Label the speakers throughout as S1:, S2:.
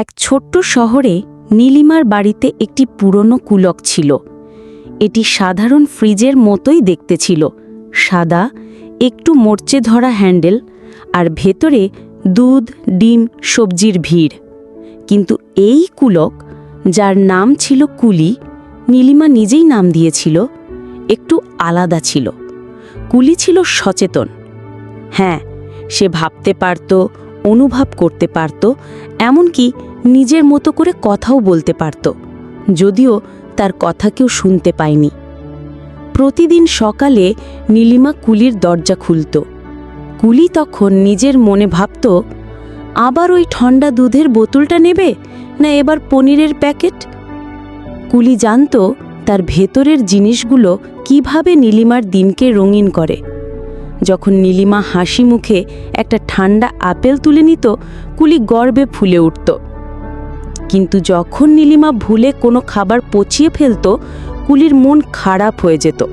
S1: এক ছোট্ট শহরে নীলিমার বাড়িতে একটি পুরনো কুলক ছিল। এটি সাধারণ ফ্রিজের মতোই দেখতে ছিল। সাদা, একটু মরচে ধরা হ্যান্ডেল আর ভেতরে দুধ, ডিম, সবজির ভিড়। কিন্তু এই কুলক, যার নাম ছিল কুলি, নীলিমা নিজেই নাম দিয়েছিল, একটু আলাদা ছিল। কুলি ছিল সচেতন। হ্যাঁ সে ভাবতে পারত, অনুভব করতে পারত, এমনকি নিজের মতো করে কথাও বলতে পারত, যদিও তার কথা কেউ শুনতে পায়নি। প্রতিদিন সকালে নীলিমা কুলির দরজা খুলত। কুলি তখন নিজের মনে ভাবত, আবার ওই ঠান্ডা দুধের বোতলটা নেবে, না এবার পনিরের প্যাকেট? কুলি জানত তার ভেতরের জিনিসগুলো কীভাবে নীলিমার দিনকে রঙিন করে। যখন নীলিমা হাসি মুখে একটা ঠান্ডা আপেল তুলে নিত, কুলি গর্বে ফুলে উঠত। কিন্তু যখন নীলিমা ভুলে কোনো খাবার পচিয়ে ফেলত, কুলির মন খারাপ হয়ে যেত।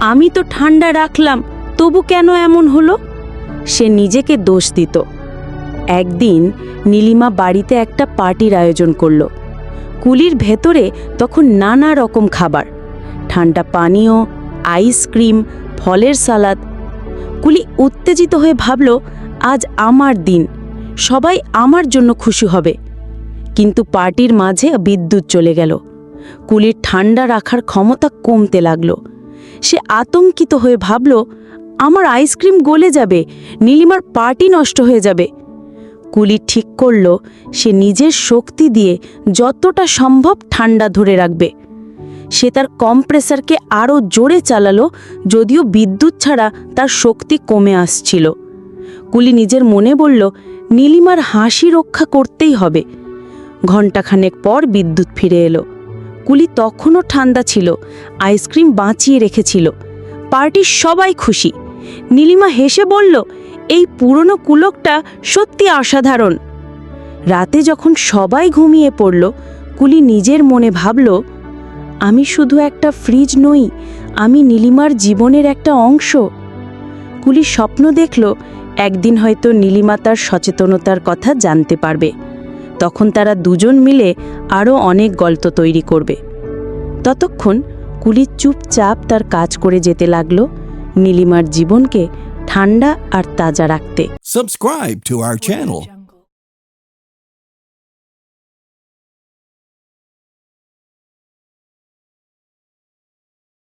S1: আমি তো ঠান্ডা রাখলাম, তবু কেন এমন হলো? সে নিজেকে দোষ দিত। একদিন নীলিমা বাড়িতে একটা পার্টির আয়োজন করল। কুলির ভেতরে তখন নানা রকম খাবার ঠান্ডা পানীয় আইসক্রিম ফলের সালাদ। কুলি উত্তেজিত হয়ে ভাবল, আজ আমার দিন, সবাই আমার জন্য খুশি হবে। কিন্তু পার্টির মাঝে বিদ্যুৎ চলে গেল। কুলির ঠান্ডা রাখার ক্ষমতা কমতে লাগল। সে আতঙ্কিত হয়ে ভাবল, আমার আইসক্রিম গলে যাবে, নীলিমার পার্টি নষ্ট হয়ে যাবে। কুলি ঠিক করল, সে নিজের শক্তি দিয়ে যতটা সম্ভব ঠান্ডা ধরে রাখবে। সে তার কম্প্রেসারকে আরও জোরে চালালো, যদিও বিদ্যুৎ ছাড়া তার শক্তি কমে আসছিল। কুলি নিজের মনে বলল, নীলিমার হাসি রক্ষা করতেই হবে। ঘণ্টাখানেক পর বিদ্যুৎ ফিরে এলো। কুলি তখনও ঠান্ডা ছিল, আইসক্রিম বাঁচিয়ে রেখেছিল। পার্টির সবাই খুশি। নীলিমা হেসে বলল, এই পুরনো কুলকটা সত্যি অসাধারণ। রাতে যখন সবাই ঘুমিয়ে পড়ল, কুলি নিজের মনে ভাবল, আমি শুধু একটা ফ্রিজ নই, আমি নীলিমার জীবনের একটা অংশ। কুলি স্বপ্ন দেখল, একদিন হয়তো নীলিমা তার সচেতনতার কথা জানতে পারবে। তখন তারা দুজন মিলে আরও অনেক গল্প তৈরি করবে। ততক্ষণ কুলি চুপচাপ তার কাজ করে যেতে লাগল, নীলিমার জীবনকে ঠান্ডা আর তাজা রাখতে।
S2: Subscribe to our channel.